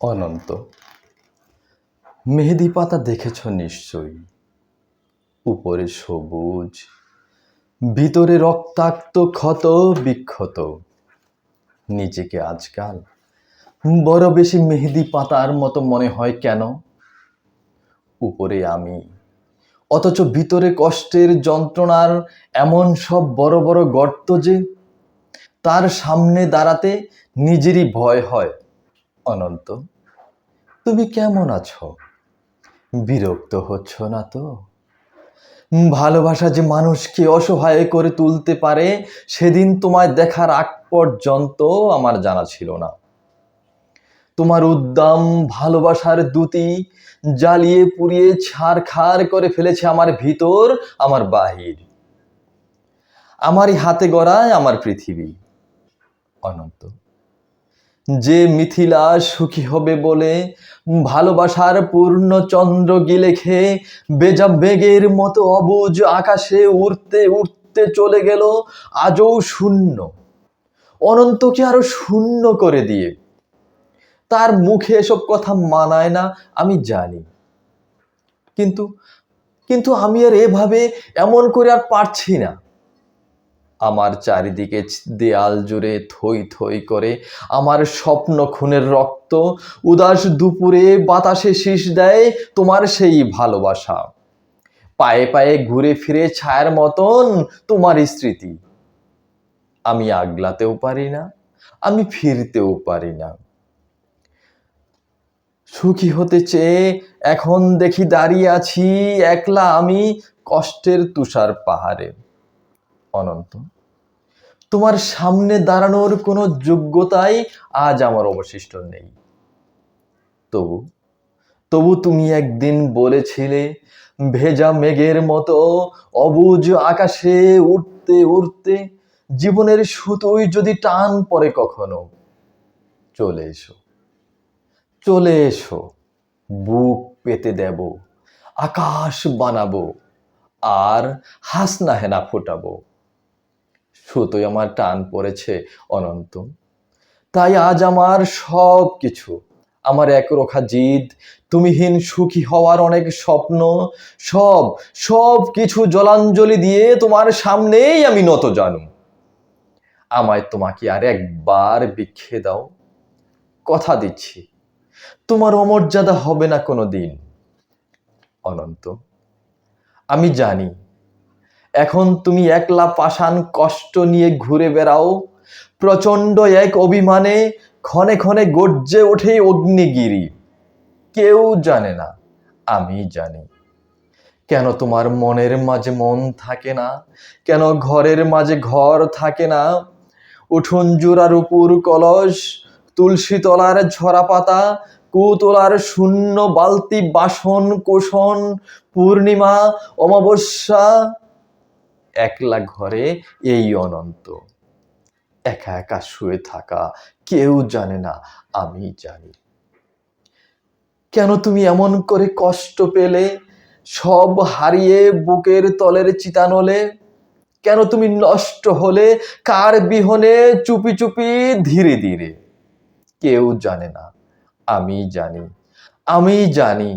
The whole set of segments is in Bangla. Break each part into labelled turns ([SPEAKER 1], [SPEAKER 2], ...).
[SPEAKER 1] অনন্ত। মেহেদি পাতা দেখেছ নিশ্চয়ই? উপরে সবুজ, ভিতরে রক্তাক্ত, ক্ষত, বিক্ষত। নিজেকে আজকাল বড় বেশি মেহেদি পাতার মতো মনে হয় কেন? উপরে আমি, অথচ ভিতরে কষ্টের যন্ত্রণার এমন সব বড় বড় গর্ত যে, তার সামনে দাঁড়াতে নিজেরই ভয় হয়। অনন্ত তুমি কেমন আছো? বিরক্ত হচ্ছ না তো? ভালোবাসা যে মানুষকে অসহায় করে তুলতে পারে, সেদিন তোমায় দেখার আগ পর্যন্ত আমার জানা ছিল না। তোমার উদ্দাম ভালোবাসার দুতি জ্বালিয়ে পুড়িয়ে ছাড় ছাড়খাড় করে ফেলেছে আমার ভিতর, আমার বাহির। আমারই হাতে গড়ায় আমার পৃথিবী। অনন্ত। যে মিথিলা সুখী হবে বলে ভালোবাসার পূর্ণ চন্দ্র গিলে খেয়ে বেজা বেগের মতো অবুজ আকাশে উড়তে উড়তে চলে গেল, আজও শূন্য। অনন্তকে আরও শূন্য করে দিয়ে। তার মুখে এসব কথা মানায় না, আমি জানি। কিন্তু কিন্তু আমি আর এভাবে এমন করে আর পারছি না। আমার চারিদিকে দেয়াল জুড়ে থই থই করে আমার স্বপ্ন খুনের রক্ত। উদাস দুপুরে বাতাসে শীষ দেয় তোমার সেই ভালোবাসা। পায়ে পায়ে ঘুরে ফিরে ছায়ার মতন তোমার স্মৃতি। আমি আগলাতেও পারি না, আমি ফিরতেও পারি না। সুখী হতে চেয়ে এখন দেখি দাঁড়িয়ে আছি একলা আমি কষ্টের তুষার পাহাড়ে। অনন্ত। তোমার সামনে দাঁড়ানোর কোনো যোগ্যতাই আজ আমার অবশিষ্ট নেই। তবু তবু তুমি একদিন বলেছিলে, ভেজা মেঘের মতো অবুজ আকাশে উঠতে উঠতে জীবনের সুতোই যদি টান পড়ে কখনো, চলে এসো। চলে এসো, বুক পেতে দেব, আকাশ বানাবো, আর হাসনা হেনা ফোটাবো। সুতোই আমার টান পড়েছে অনন্ত। তাই আজ আমার সব কিছু আমার একরোখা জিদ, তুমিহীন সুখী হওয়ার অনেক স্বপ্ন, সব সব কিছু জলাঞ্জলি দিয়ে তোমার সামনেই আমি নত জানু। আমায় তোমাকে আর একবার বিক্ষে দাও। কথা দিচ্ছি, তোমার অমর্যাদা হবে না কোনো দিন অনন্ত, আমি জানি এখন তুমি একলা পাষাণ কষ্ট নিয়ে ঘুরে বেড়াও। প্রচণ্ড এক অভিমানে ক্ষণে ক্ষণে গর্জে ওঠে অগ্নিগিরি। কেউ জানে না, আমি জানি। কেন তোমার মনের মাঝে মন থাকে না? কেন ঘরের মাঝে ঘর থাকে না? উঠুন জোড়ার উপর কলস, তুলসী তলার ঝরা পাতা, কুতলার শূন্য বালতি বাসন কোষণ পূর্ণিমা, অমাবস্যা একলা ঘরে এই অনন্ত। একা একা শুয়ে থাকা কেউ জানে না, আমি জানি। কেন তুমি এমন করে কষ্ট পেলে? সব হারিয়ে বুকের তলের চিতানলে কেন তুমি নষ্ট হলে? কার বিহনে চুপি চুপি ধীরে ধীরে? কেউ জানে না, আমি জানি আমি জানি।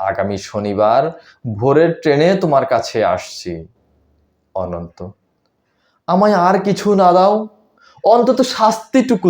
[SPEAKER 1] আগামী শনিবার ভোরের ট্রেনে তোমার কাছে আসছি। অনন্ত। আমায় আর কিছু না দাও অন্তত শাস্তিটুকু